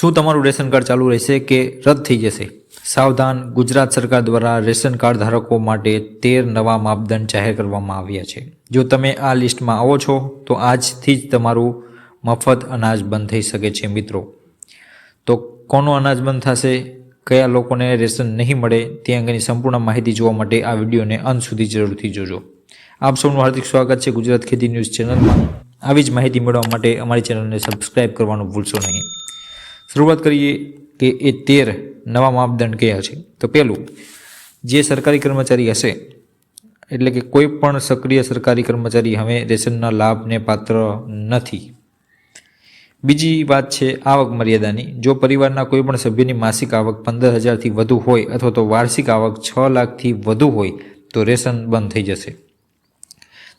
શું તમારું ration card ચાલુ રહેશે કે રદ થઈ જશે? સાવધાન ગુજરાત સરકાર દ્વારા રેશન કાર્ડ ધારકો માટે તેર નવા માપદંડ જાહેર કરવામાં આવ્યા છે. જો તમે આ લિસ્ટમાં આવો છો, તો આજથી જ તમારું મફત અનાજ બંધ થઈ શકે છે, મિત્રો. તો કોનું અનાજ બંધ થશે? કયા લોકોને રેશન નહીં મળે? તે અંગેની સંપૂર્ણ માહિતી જોવા માટે આ વિડીયોને અંત સુધી જરૂરથી જોજો. આપ સૌનું હાર્દિક સ્વાગત છે ગુજરાત ખેતી ન્યૂઝ ચેનલમાં. આવી જ માહિતી મેળવવા માટે અમારી ચેનલને સબસ્ક્રાઇબ કરવાનું ભૂલશો નહીં. શરૂઆત કરીએ કે એ તેર નવા માપદંડ કયા છે? તો પહેલું, જે સરકારી કર્મચારી હશે, એટલે કે કોઈ પણ સક્રિય સરકારી કર્મચારી હવે રેશનના લાભને પાત્ર નથી. બીજી વાત છે આવક મર્યાદાની. જો પરિવારના કોઈ પણ સભ્યની માસિક આવક પંદર હજારથી વધુ હોય અથવા તો વાર્ષિક આવક છ લાખથી વધુ હોય, તો રેશન બંધ થઈ જશે.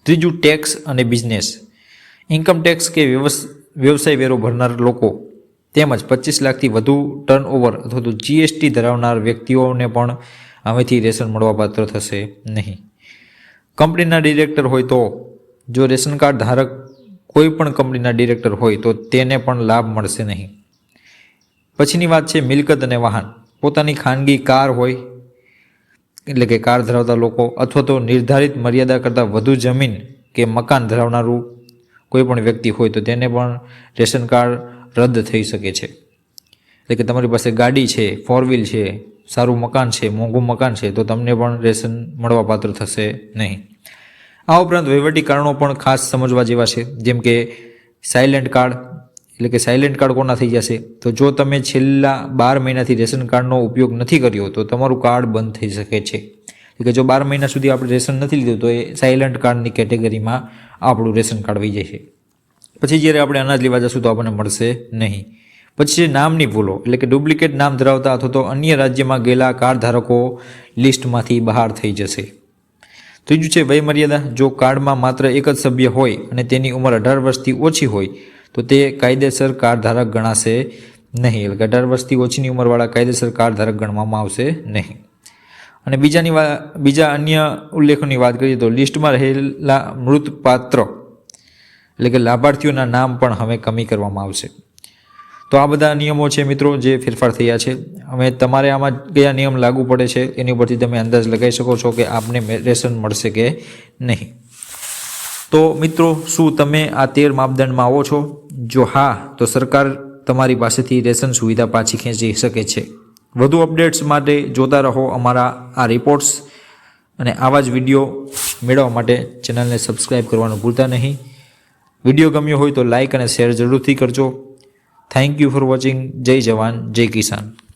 ત્રીજું, ટેક્સ અને બિઝનેસ. ઇન્કમ ટેક્સ કે વ્યવસ- વ્યવસાય વેરો ભરનાર લોકો તેમજ પચીસ લાખથી વધુ ટર્નઓવર અથવા તો જીએસટી ધરાવનાર વ્યક્તિઓને પણ હવેથી રેશન મળવાપાત્ર થશે નહીં. કંપનીના ડિરેક્ટર હોય તો, જો રેશન કાર્ડ ધારક કોઈ પણ કંપનીના ડિરેક્ટર હોય તો તેને પણ લાભ મળશે નહીં. પછીની વાત છે મિલકત અને વાહન. પોતાની ખાનગી કાર હોય, એટલે કે કાર ધરાવતા લોકો અથવા તો નિર્ધારિત મર્યાદા કરતાં વધુ જમીન કે મકાન ધરાવનારું કોઈ પણ વ્યક્તિ હોય તો તેને પણ રેશન કાર્ડ રદ થઈ શકે છે. એટલે કે તમારી પાસે ગાડી છે ફોર વ્હીલ છે, સારું મકાન છે, મોંઘું મકાન છે, તો તમને પણ રેશન મળવાપાત્ર થશે નહીં. આ ઉપરાંત વહીવટી કારણો પણ ખાસ સમજવા જેવા છે. જેમ કે સાયલેન્ટ કાર્ડ એટલે કે સાયલેન્ટ કાર્ડ કોના થઈ જશે? તો જો તમે છેલ્લા બાર મહિનાથી રેશન કાર્ડનો ઉપયોગ નથી કર્યો, તો તમારું કાર્ડ બંધ થઈ શકે છે. એટલે કે જો બાર મહિના સુધી આપણે રેશન નથી લીધું, તો એ સાયલેન્ટ કાર્ડની કેટેગરીમાં આપણું રેશન કાર્ડ વહી જશે. પછી જ્યારે આપણે અનાજ લેવા જશું તો આપણને મળશે નહીં. પછી નામની ભૂલો, એટલે કે ડુપ્લિકેટ નામ ધરાવતા અથવા તો અન્ય રાજ્યમાં ગયેલા કાર્ડ ધારકો લિસ્ટમાંથી બહાર થઈ જશે. ત્રીજું છે વયમર્યાદા. જો કાર્ડમાં માત્ર એક જ સભ્ય હોય અને તેની ઉંમર અઢાર વર્ષથી ઓછી હોય, તો તે કાયદેસર કાર્ડ ધારક ગણાશે નહીં. એટલે કે અઢાર વર્ષથી ઓછીની ઉંમરવાળા કાયદેસર કાર્ડ ધારક ગણવામાં આવશે નહીં. અને બીજાની વા, બીજા અન્ય ઉલ્લેખોની વાત કરીએ તો લિસ્ટમાં રહેલા મૃત પાત્ર એટલે કે લાભાર્થીઓના નામ પણ હવે કમી કરવામાં આવશે. તો આ બધા નિયમો છે મિત્રો જે ફેરફાર થયા છે. હવે તમારે આમાં કયા નિયમ લાગુ પડે છે એની ઉપરથી તમે અંદાજ લગાવી શકો છો કે આપને રેશન મળશે કે નહીં. તો મિત્રો, શું તમે આ તેર માપદંડમાં આવો છો? જો હા, તો સરકાર તમારી પાસેથી રેશન સુવિધા પાછી ખેંચી શકે છે. વધુ અપડેટ્સ માટે જોતા રહો અમારા આ રિપોર્ટ્સ અને આવા જ વીડિયો મેળવવા માટે ચેનલને સબસ્ક્રાઈબ કરવાનું ભૂલતા નહીં. વીડિયો ગમ્યો હોય તો લાઇક અને શેર જરૂરથી કરજો. થેન્ક યુ ફોર વોચિંગ જય જવાન, જય કિસાન.